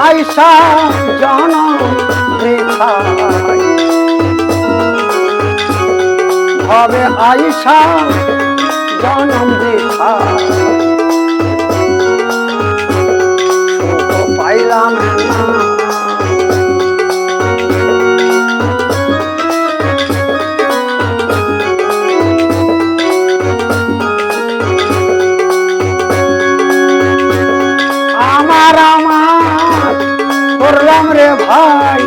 আইসা জন তবে আইসা জনম বৃথায় ভাই,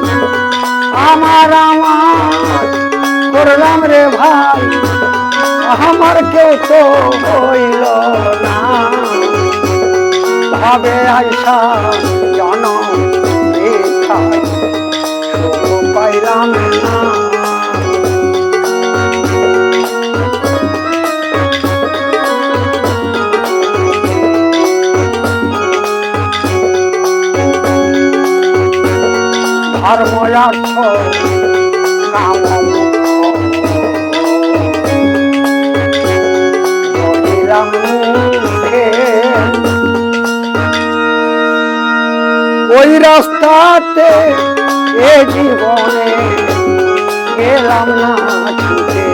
আমার আমার, করলাম রে ভাই, আমার কেউ তো হইল না। ভাবে আইসা জন পাইলাম না। মুখে ওই রাস্তাতে এ জীবনে গেলাম না ছুটে।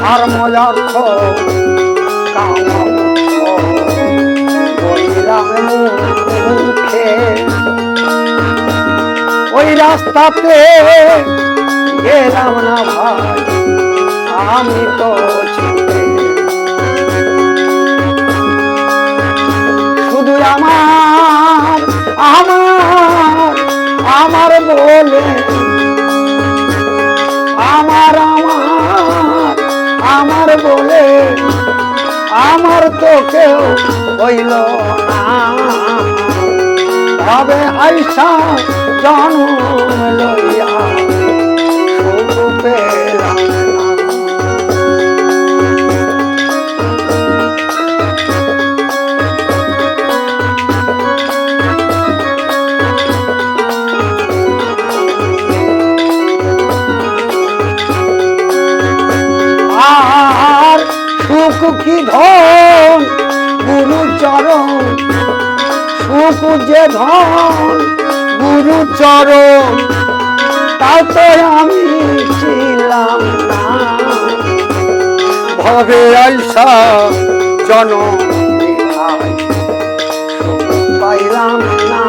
ধর্ময়ার্থ কাম বলিলাম ওই রাস্তাতে গেলাম না ভাই, আমি তো শুধু আমার আমার আমার বলে। আমার আমার আমার বলে। আমার তো কেউ হইল তবে আইসা জন্ম লইয়া আর সুখ কি ধন যে ধন গুরু চরণ তাও তো আমি ছিলাম না। ভবে আইসা জন পাইলাম না।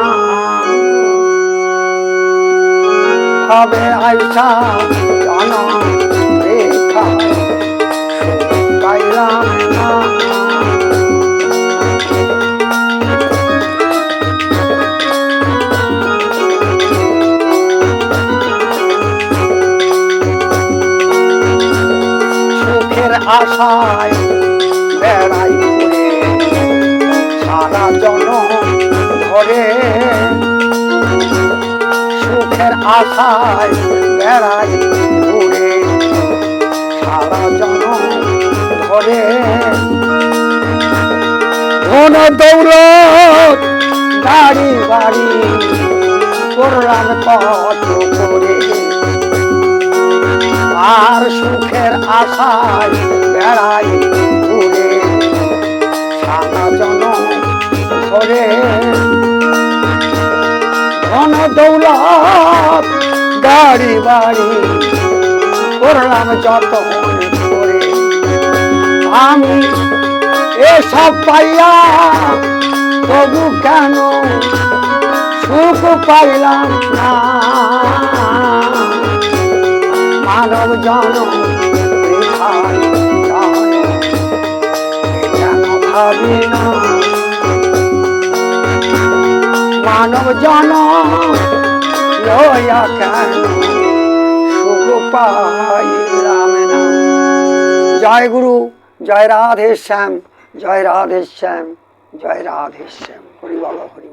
হবে আইসা জন রেখায় আশায় বেড়াই ঘুরে। সারা জন ধরে। সুখের আশায় বেড়াই ঘুরে। সারা জন ধরে। ধন দৌলত গাড়ি বাড়ি করলাম কত করে। আর সুখের আশায় ধরে ধন দৌলত গাড়ি বাড়ি করলাম যতন করে আমি এসব পাইয়া তবু কেন সুখ পাইলাম না? মানব জন, ভাবি না মানব জন লয়া কেন? সুখ পাইলাম না জয় গুরু, জয় রাধে শ্যাম, জয় রাধে শ্যাম, জয় রাধে শ্যাম। হরি বাবা হরি